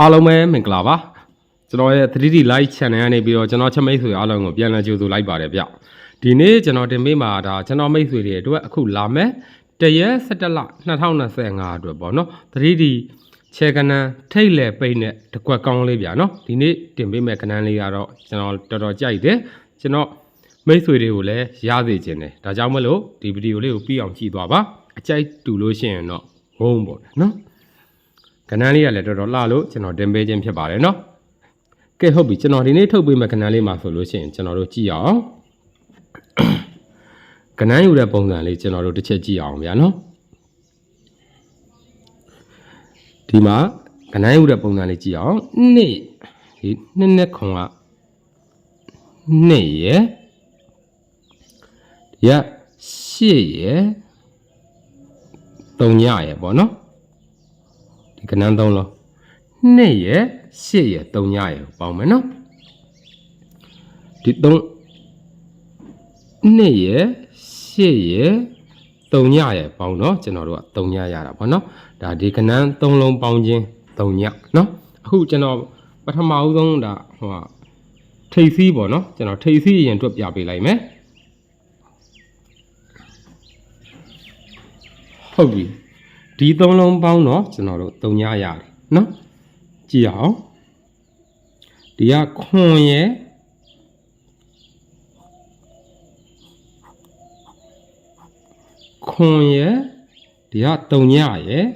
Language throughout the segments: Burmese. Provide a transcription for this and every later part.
အားလုံးပဲမင်္ဂလာပါကျွန်တော်ရဲ့ 3D Live Channel ကနေပြီးတော့ကျွန်တော်ချက်မိတ်ဆွေအားလုံးကိုပြန်လည်ကြိုဆိုလိုက်ပါတယ်ဗျဒီနေ့ကျွန်တော်တင်ပေးမှာဒါကျွန်တော်မိတ်ဆွေတွေအတွက်အခုလာမဲ့တရက်17လ2025အတွက်ပေါ့နော် 3D ချေကနန်ထိတ်လေပိတ်နဲ့တကွက်ကောင်းလေးဗျာနော်ဒီနေ့တင်ပေးမဲ့ကနန်းလေးကတော့ကျွန်တော်တော်တော်ကြိုက်တယ်ကျွန်တော်မိတ်ဆွေတွေကိုလည်းရစေခြင်းတယ်ဒါကြောင့်မလို့ဒီဗီဒီယိုလေးကိုပြီးအောင်ကြည့်သွားပါအကြိုက်တူလို့ရှိရင်တော့ဘုံပေါ့နော် ကဏ္ဍလေးကလည်းတော်တော်လှလို့ကျွန်တော်တင်ပေးခြင်းဖြစ်ပါတယ်နော်ကဲဟုတ်ပြီကျွန်တော်ဒီနေ့ထုတ်ပေးမယ့်ကဏ္ဍလေးမှာဆိုလို့ရှိရင်ကျွန်တော်တို့ကြည့်အောင်ကဏ္ဍယူတဲ့ပုံစံလေးကျွန်တော်တို့တစ်ချက်ကြည့်အောင်ဗျာနော်ဒီမှာကဏ္ဍယူတဲ့ပုံစံလေးကြည့်အောင်နှစ်ဒီနှစ်နှစ်ခွန်ကနှစ်ရယ်ဒီကရှစ်ရယ်သုံးညရယ်ပေါ့နော်ဒီ ကနန်းသုံးလုံးနှစ်ရယ်ရှစ်ရယ်သုံးညရယ်ကိုပေါင်းမယ်နော်ဒီသုံးနှစ်ရယ်ရှစ်ရယ်သုံးညရယ်ပေါင်းတော့ကျွန်တော်တို့ကသုံးညရတာပေါ့နော်ဒါဒီကနန်းသုံးလုံးပေါင်းခြင်းသုံးညနော်အခုကျွန်တော်ပထမဦးဆုံးဒါဟိုဟာထိပ်စီးပေါ့နော်ကျွန်တော်ထိပ်စီးအရင်တွက်ပြပေးလိုက်မယ်ဟုတ်ပြီ ဒီသုံးလုံးပေါင်းတော့ကျွန်တော်တို့သုံးညရတယ်နော်ကြည့်အောင်ဒီကခွန်ရယ်ခွန်ရယ်ဒီကသုံးညရယ်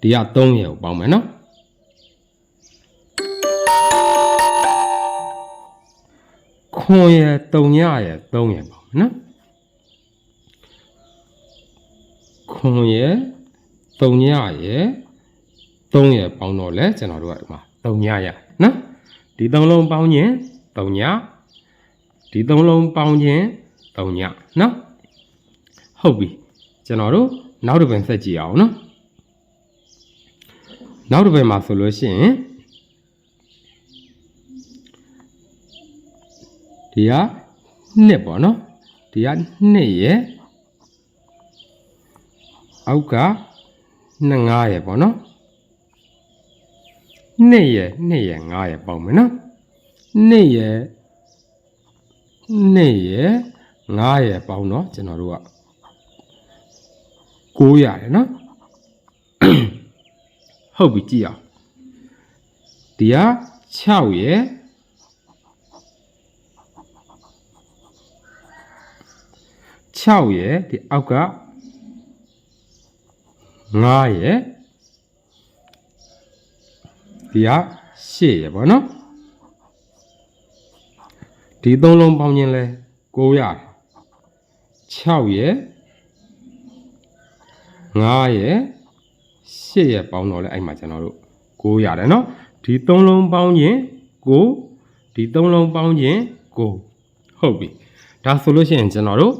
ဒီက3ရယ်ကိုပေါင်းမယ်နော်ခွန်ရယ်သုံးညရယ်3ရယ်ပေါင်းမယ်နော် ခွန်ရယ်၃ညရယ်၃ရယ်ပေါင်းတော့လဲကျွန်တော်တို့ကဒီမှာ၃ညရနော်ဒီ၃လုံးပေါင်းခြင်း၃ညဒီ၃လုံးပေါင်းခြင်း၃ညနော်ဟုတ်ပြီကျွန်တော်တို့နောက်တစ်ပင်ဆက်ကြည့်အောင်နော်နောက်တစ်ပင်မှာဆိုလို့ရှိရင်ဒီကနှစ်ပေါ့နော်ဒီကနှစ်ရယ် အောက်ကနှစ်ငါးရယ်ပေါ့နော်နှစ်ရယ်နှစ်ရယ်ငါးရယ်ပေါင်းမယ်နော်နှစ်ရယ်နှစ်ရယ်ငါးရယ်ပေါင်းတော့ကျွန်တော်တို့က9ရတယ်နော်ဟုတ်ပြီကြည့်အောင်ဒီက6ရယ်6ရယ်ဒီအောက်က 9ရယ်ဒီက8ရယ်ပေါ့နော်ဒီသုံးလုံးပေါင်းခြင်းလဲ9ရတယ်6ရယ်9ရယ်8ရယ်ပေါင်းတော့လဲအဲ့မှာကျွန်တော်တို့9ရတယ်နော်ဒီသုံးလုံးပေါင်းခြင်း9ဒီသုံးလုံးပေါင်းခြင်း9ဟုတ်ပြီဒါဆိုလို့ရှိရင်ကျွန်တော်တို့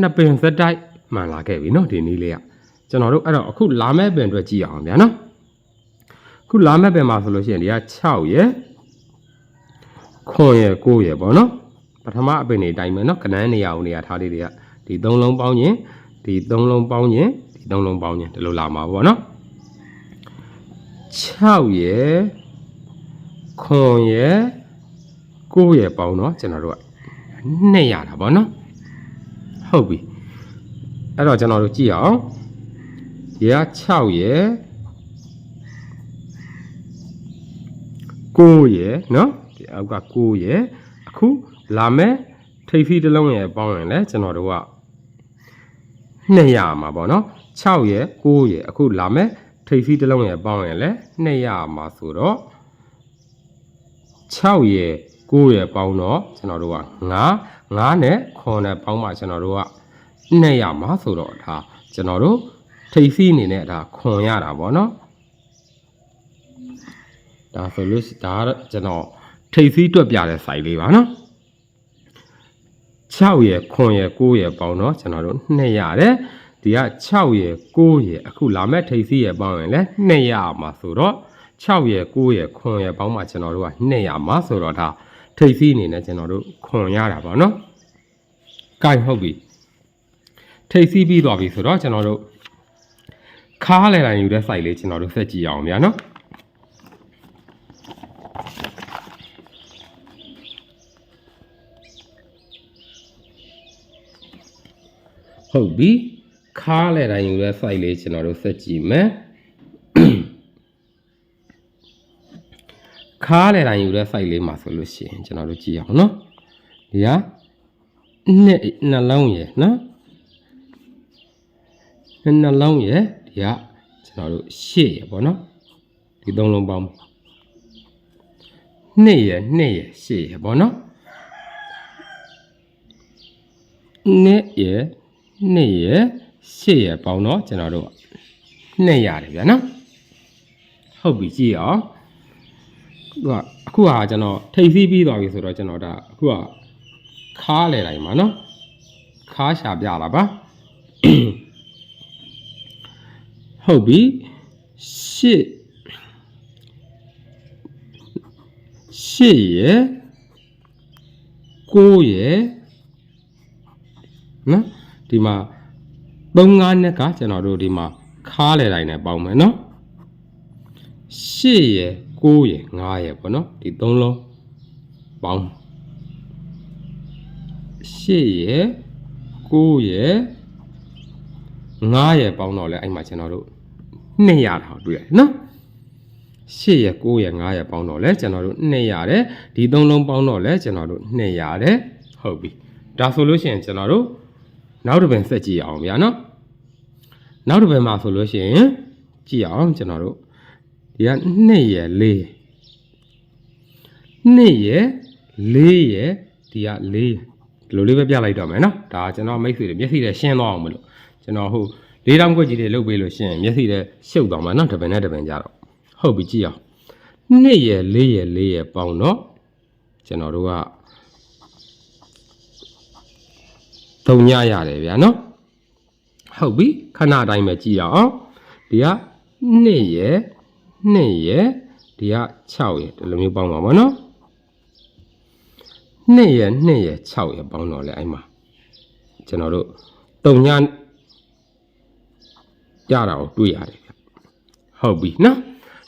နှစ်ပင်စက်တိုက်မှန်လာခဲ့ပြီနော်ဒီနည်းလေးက ကျွန်တော်တို့အဲ့တော့အခုလာမဲ့ပင်အတွက်ကြည့်အောင်ဗျာနော်အခုလာမဲ့ပင်မှာဆိုလို့ရှိရင်ဒီက6ရယ်ခွန်ရယ်9ရယ်ပေါ့နော်ပထမအပင်တွေတိုင်မယ်နော်ကနန်းနေရာဦးနေရာထားလေးတွေကဒီ၃လုံးပေါင်းခြင်းဒီ၃လုံးပေါင်းခြင်းဒီ၃လုံးပေါင်းခြင်းဒီလိုလာမှာပေါ့နော်6ရယ်ခွန်ရယ်9ရယ်ပေါင်းတော့ကျွန်တော်တို့က2ရတာပေါ့နော်ဟုတ်ပြီအဲ့တော့ကျွန်တော်တို့ကြည့်အောင် ဒီက6ရယ်9ရယ်နော်ဒီအောက်က9ရယ်အခုလာမဲ့ထိပ်ဖီးတစ်လုံးရယ်ပေါင်းရင်လည်းကျွန်တော်တို့က200မှာပေါ့နော်6ရယ်9ရယ်အခုလာမဲ့ထိပ်ဖီးတစ်လုံးရယ်ပေါင်းရင်လည်း200မှာဆိုတော့6ရယ်9ရယ်ပေါင်းတော့ကျွန်တော်တို့က9 9နဲ့9နဲ့ပေါင်းမှကျွန်တော်တို့က200မှာဆိုတော့ဒါကျွန်တော်တို့ ထိပ်စီးအနေနဲ့ဒါခွန်ရတာဗောနော်ဒါဆိုလို့ဒါကတော့ကျွန်တော်ထိပ်စီးတွက်ပြတဲ့စိုက်လေးပါနော်6ရယ်ခွန်ရယ်9ရယ်ပေါင်းတော့ကျွန်တော်တို့2ရတယ်ဒီက6ရယ်9ရယ်အခုလာမဲ့ထိပ်စီးရယ်ပေါင်းရင်လည်း2ရမှာဆိုတော့6ရယ်9ရယ်ခွန်ရယ်ပေါင်းမှကျွန်တော်တို့က200မှာဆိုတော့ဒါထိပ်စီးအနေနဲ့ကျွန်တော်တို့ခွန်ရတာဗောနော်ကဲဟုတ်ပြီထိပ်စီးပြီးသွားပြီဆိုတော့ကျွန်တော်တို့ ခါလဲတိုင်းယူတဲ့ site လေးကျွန်တော်တို့ဆက်ကြည့်အောင်ဗျာနော်ဟုတ်ပြီခါလဲတိုင်းယူတဲ့ site လေးကျွန်တော်တို့ဆက်ကြည့်မယ်ခါလဲတိုင်းယူတဲ့ site လေးမှာဆိုလို့ရှိရင်ကျွန်တော်တို့ကြည့်အောင်နော်ဒီကနှစ်နှလုံးရယ်နော်နှစ်နှလုံးရယ် ဒီကကျွန်တော်တို့ရှစ်ရယ်ပေါ့နော်ဒီသုံးလုံးပေါင်းနှစ်ရယ်နှစ်ရယ်ရှစ်ရယ်ပေါ့နော်နှစ်ရယ်နှစ်ရယ်ရှစ်ရယ်ပေါင်းတော့ကျွန်တော်တို့နှစ်ရတယ်ဗျာနော်ဟုတ်ပြီကြည့်အောင်သူကအခုဟာကျွန်တော်ထိပ်စီးပြီးသွားပြီဆိုတော့ကျွန်တော်ဒါအခုကခါလေတိုင်းမှာနော်ခါရှာပြလာပါ ဟုတ်ပြီရှစ်ရှစ်ရယ်ကိုရယ်နော်ဒီမှာ3 5နှစ်ကကျွန်တော်တို့ဒီမှာခါလေတိုင်းနဲ့ပေါင်းမယ်နော်ရှစ်ရယ်9ရယ်9ရယ်ပေါ့နော်ဒီ3လုံးပေါင်းရှစ်ရယ်9ရယ် 9ရယ်ပေါင်းတော့လဲအဲ့မှာကျွန်တော်တို့200တာကိုတွေ့ရတယ်နော်8ရယ်9ရယ်9ရယ်ပေါင်းတော့လဲကျွန်တော်တို့2ရတယ်ဒီ3လုံးပေါင်းတော့လဲကျွန်တော်တို့2ရတယ်ဟုတ်ပြီဒါဆိုလို့ရှိရင်ကျွန်တော်တို့နောက်တစ်ပင်ဆက်ကြည့်အောင်ဗျာနော်နောက်တစ်ပင်မှာဆိုလို့ရှိရင်ကြည့်အောင်ကျွန်တော်တို့ဒီက2ရယ်4 2ရယ်4ရယ်ဒီက4ဒီလိုလေးပဲပြလိုက်တော့မယ်နော်ဒါကျွန်တော်မိတ်ဆွေတွေမျက်စိတွေရှင်းသွားအောင်မလို့ ကျွန်တော်ဟိုလေးတောင်ခွက်ကြီးတွေလုတ်ပေးလို့ရှင်းမျက်စိတွေရှုပ်သွားမှာနော်တပင်နဲ့တပင်ကြတော့ဟုတ်ပြီကြည့်အောင်2ရယ်4ရယ်4ရယ်ပေါင်းတော့ကျွန်တော်တို့ကသုံးညရတယ်ဗျာနော်ဟုတ်ပြီခဏတိုင်းပဲကြည့်အောင်ဒီက2ရယ်2ရယ်ဒီက6ရယ်ဒီလိုမျိုးပေါင်းပါပါနော်2ရယ်2ရယ်6ရယ်ပေါင်းတော့လဲအဲ့မှာကျွန်တော်တို့သုံးည ရတာကိုတွေ့ရတယ်ဗျဟုတ်ပြီနော်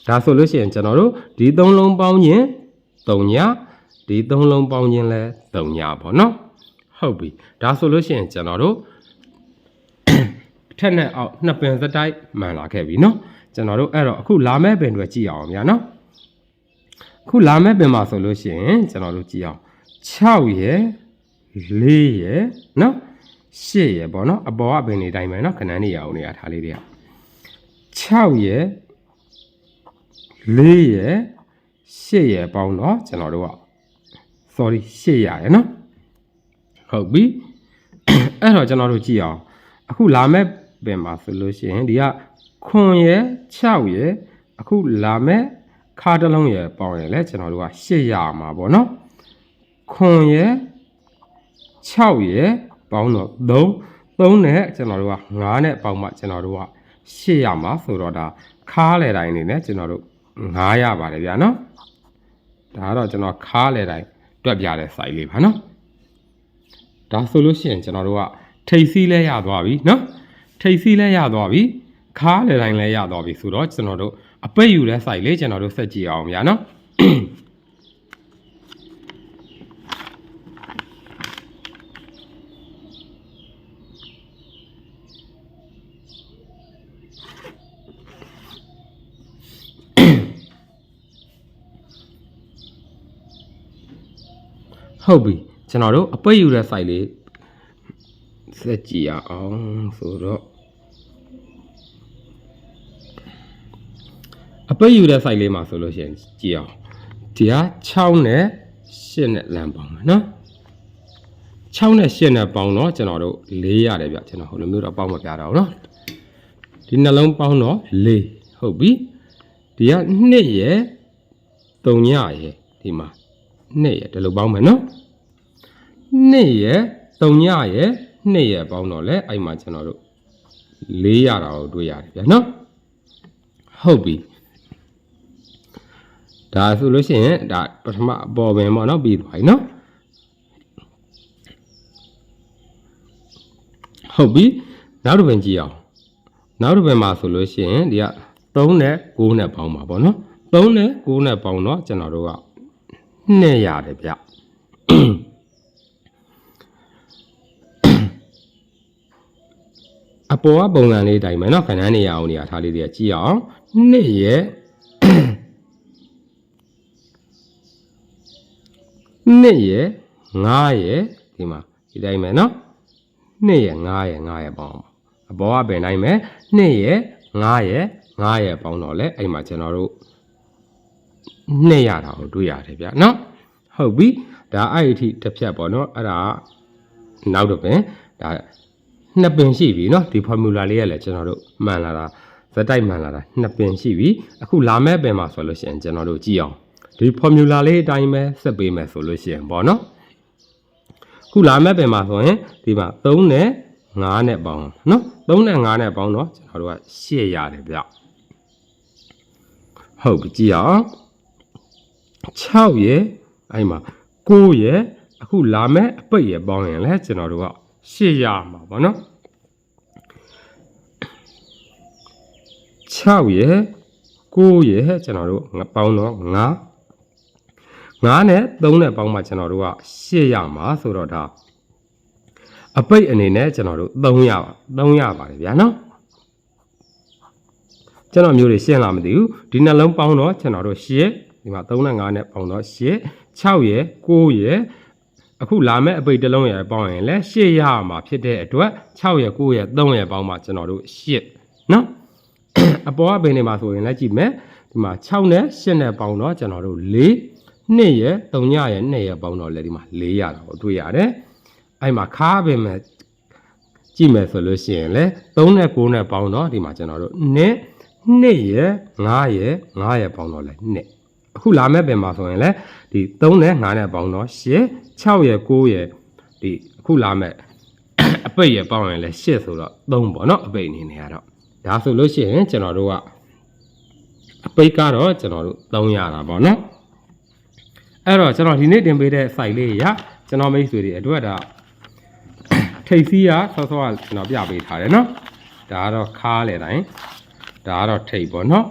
ဒါဆိုလို့ရှိရင်ကျွန်တော်တို့ဒီသုံးလုံးပေါင်းရင်3ညဒီသုံးလုံးပေါင်းရင်လဲ3ညပေါ့နော်ဟုတ်ပြီဒါဆိုလို့ရှိရင်ကျွန်တော်တို့ထက်နဲ့အောက်နှစ်ပင်စတိုက်မှန်လာခဲ့ပြီနော်ကျွန်တော်တို့အဲ့တော့အခုလာမဲ့ပင်တွေကြည့်အောင်ဗျာနော်အခုလာမဲ့ပင်မှာဆိုလို့ရှိရင်ကျွန်တော်တို့ကြည့်အောင်6ရယ်4ရယ်နော် 8ရယ်ပေါ့နော်အပေါ်ကပင်တွေတိုင်းပဲနော်ခဏနေရအောင်နေရထားလေးတွေက6ရယ်4ရယ်8ရယ်ပေါင်းတော့ကျွန်တော်တို့က sorry 8ရရယ်နော်ဟုတ်ပြီအဲ့တော့ကျွန်တော်တို့ကြည့်အောင်အခုလာမဲ့ပင်မှာဆိုလို့ရှိရင်ဒီကခွန်ရယ်6ရယ်အခုလာမဲ့ခါတစ်လုံးရယ်ပေါင်းရယ်လဲကျွန်တော်တို့က8ရမှာပေါ့နော်ခွန်ရယ်6ရယ် ပေါင်းတော့3 3နဲ့ကျွန်တော်တို့က9နဲ့ပေါင်းမှကျွန်တော်တို့က8ရမှာဆိုတော့ဒါခါလေတိုင်းနေနဲ့ကျွန်တော်တို့9ရပါတယ်ဗျာနော်ဒါကတော့ကျွန်တော်ခါလေတိုင်းတွက်ပြတဲ့ site လေးပါနော်ဒါဆိုလို့ရှိရင်ကျွန်တော်တို့ကထိပ်စီးလဲရသွားပြီနော်ထိပ်စီးလဲရသွားပြီခါလေတိုင်းလဲရသွားပြီဆိုတော့ကျွန်တော်တို့အပိတ်ယူတဲ့ site လေးကျွန်တော်တို့ဆက်ကြည့်အောင်ဗျာနော် ဟုတ်ပြီကျွန်တော်တို့အပိတ်ယူတဲ့ site လေးဆက်ကြည့်ရအောင်ဆိုတော့အပိတ်ယူတဲ့ site လေးမှာဆိုလို့ရှိရင်ကြည့်အောင်ဒီက6နဲ့8နဲ့လမ်းပေါင်းမယ်နော်6နဲ့8နဲ့ပေါင်းတော့ကျွန်တော်တို့4ရတယ်ဗျကျွန်တော်ဟိုလိုမျိုးတော့ပေါင်းမပြတော့ဘူးနော်ဒီနှလုံးပေါင်းတော့4ဟုတ်ပြီဒီက2ရယ်3ညရယ်ဒီမှာ 2ရယ်ဒီလိုပေါင်းမယ်နော်2ရယ်3ညရယ်2ရယ်ပေါင်းတော့လဲအဲ့မှာကျွန်တော်တို့4ရတာကိုတွေ့ရတယ်ဗျနော်ဟုတ်ပြီဒါဆိုလို့ရှိရင်ဒါပထမအပေါ်ပင်ပေါ့နော်ပြီးသွားပြီနော်ဟုတ်ပြီနောက်တစ်ပင်ကြည့်အောင်နောက်တစ်ပတ်မှာဆိုလို့ရှိရင်ဒီက3နဲ့9နဲ့ပေါင်းပါဗောနော်3နဲ့9နဲ့ပေါင်းတော့ကျွန်တော်တို့က 2ရတယ်ဗျအပေါ်ကပုံစံလေးတိုင်းမယ်နော်ခဏနေရအောင်နေရာထားလေးတွေကကြည့်အောင်2ရဲ့2ရဲ့9ရဲ့ဒီမှာဒီတိုင်းမယ်နော်2ရဲ့9ရဲ့9ရဲ့ပေါင်းအပေါ်ကပင်တိုင်းမယ်2ရဲ့9ရဲ့9ရဲ့ပေါင်းတော့လေအဲ့မှာကျွန်တော်တို့ 2ရတာကိုတွေ့ရတယ်ဗျနော်ဟုတ်ပြီဒါအဲ့ဒီအထိတစ်ဖြတ်ပေါ့နော်အဲ့ဒါကနောက်တော့ပင်ဒါနှစ်ပင်ရှိပြီเนาะဒီ formula လေးကလည်းကျွန်တော်တို့မှန်လာတာဇက်တိုက်မှန်လာတာနှစ်ပင်ရှိပြီအခုလာမဲ့ပင်မှာဆိုလို့ရှိရင်ကျွန်တော်တို့ကြည့်အောင်ဒီ formula လေးအတိုင်းပဲဆက်ပေးမယ်ဆိုလို့ရှိရင်ပေါ့နော်အခုလာမဲ့ပင်မှာဆိုရင်ဒီမှာ3နဲ့5နဲ့ပေါင်းเนาะ3နဲ့5နဲ့ပေါင်းတော့ကျွန်တော်တို့က8ရတယ်ဗျဟုတ်ပြီကြည့်အောင် 6ရယ်အဲ့မှာ9ရယ်အခုလာမဲ့အပိတ်ရယ်ပေါင်းရင်လည်းကျွန်တော်တို့ကရှေ့ရမှာပေါ့နော်6ရယ်9ရယ်ကျွန်တော်တို့ငပေါင်းတော့9 9နဲ့3နဲ့ပေါင်းမှကျွန်တော်တို့ကရှေ့ရမှာဆိုတော့ဒါအပိတ်အနေနဲ့ကျွန်တော်တို့3ရပါ3ရပါတယ်ဗျာနော်ကျွန်တော်မျိုးတွေရှင်းလာမသိဘူးဒီနှလုံးပေါင်းတော့ကျွန်တော်တို့ရှေ့ ဒီမှာ3နဲ့5နဲ့ပေါင်းတော့ရှေ့6ရယ်9ရယ်အခုလာမဲ့အပိတ်တစ်လုံးရယ်ပေါင်းရင်လည်းရှေ့ရမှာဖြစ်တဲ့အတွက်6ရယ်9ရယ်3ရယ်ပေါင်းမှကျွန်တော်တို့ရှေ့နော်အပေါ်ကဘယ်နေမှာဆိုရင်လည်းကြည့်မယ်ဒီမှာ6နဲ့8နဲ့ပေါင်းတော့ကျွန်တော်တို့4 2ရယ်3ရယ်2ရယ်ပေါင်းတော့လည်းဒီမှာ4ရတာကိုတွေ့ရတယ်အဲ့မှာခါပဲမဲ့ကြည့်မယ်ဆိုလို့ရှိရင်လည်း3နဲ့9နဲ့ပေါင်းတော့ဒီမှာကျွန်တော်တို့2 2ရယ်5ရယ်5ရယ်ပေါင်းတော့လည်း2 အခုလာမဲ့ပင်မှာဆိုရင်လည်းဒီ3နဲ့5နဲ့ပေါင်းတော့8 6ရယ်9ရယ်ဒီအခုလာမဲ့အပိတ်ရပေါင်းရင်လည်း8ဆိုတော့3ပေါ့နော်အပိတ်အနေနဲ့ကတော့ဒါဆိုလို့ရှိရင်ကျွန်တော်တို့ကအပိတ်ကတော့ကျွန်တော်တို့3ရတာပေါ့နော်အဲ့တော့ကျွန်တော်ဒီနေ့တင်ပေးတဲ့ site လေးရကျွန်တော်မိတ်ဆွေတွေအတွက်ဒါထိပ်စီးရဆော့ဆော့ကကျွန်တော်ပြပေးထားတယ်နော်ဒါကတော့ခါလေတိုင်းဒါကတော့ထိပ်ပေါ့နော်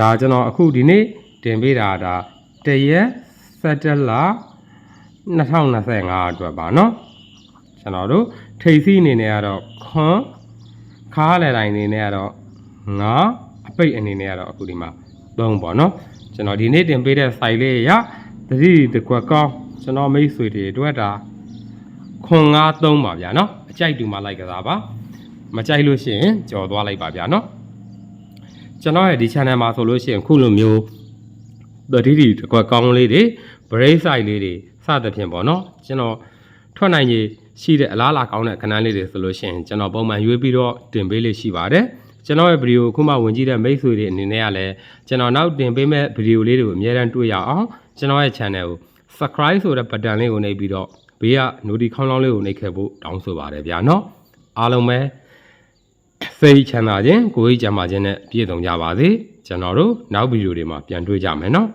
ဒါကျွန်တော်အခုဒီနေ့တင်ပေးတာဒါတရက်17လ2025အတွက်ပါเนาะကျွန်တော်တို့ထိပ်စီးအနေနဲ့ကတော့ခွန်ခါလေတိုင်းအနေနဲ့ကတော့ငါအပိတ်အနေနဲ့ကတော့အခုဒီမှာ3ပေါ့เนาะကျွန်တော်ဒီနေ့တင်ပေးတဲ့ site လေးရသတိတကွက်ကောင်းကျွန်တော်မိတ်ဆွေတွေအတွက်ဒါခွန်9 3ပါဗျာเนาะအကြိုက်တူမှလိုက်ကစားပါမကြိုက်လို့ရှိရင်ကြော်သွားလိုက်ပါဗျာเนาะ ကျွန်တော်ရဲ့ဒီ channel မှာဆိုလို့ရှိရင်ခုလိုမျိုးတတိတိတကွက်ကောင်းလေးတွေ break side လေးတွေစသဖြင့်ပေါ့နော်ကျွန်တော်ထွက်နိုင်ရည်ရှိတဲ့အလားအလာကောင်းတဲ့ခဏလေးတွေဆိုလို့ရှိရင်ကျွန်တော်ပုံမှန်ရွေးပြီးတော့တင်ပေးလေးရှိပါတယ်ကျွန်တော်ရဲ့ဗီဒီယိုခုမှဝင်ကြည့်တဲ့မိတ်ဆွေတွေအနေနဲ့ကလည်းကျွန်တော်နောက်တင်ပေးမဲ့ဗီဒီယိုလေးတွေကိုအများအားတွေ့ရအောင်ကျွန်တော်ရဲ့ channel ကို subscribe ဆိုတဲ့ button လေးကိုနှိပ်ပြီးတော့ဘေးက notification လောင်းလေးကိုနှိပ်ခဲ့ဖို့တောင်းဆိုပါတယ်ဗျာနော်အားလုံးပဲ စိတ်ချမ်းသာခြင်းကိုယ်ကြီးကျန်းမာခြင်းနဲ့ပြည့်စုံကြပါစေကျွန်တော်တို့နောက်ဗီဒီယိုတွေမှာပြန်တွေ့ကြမယ်နော်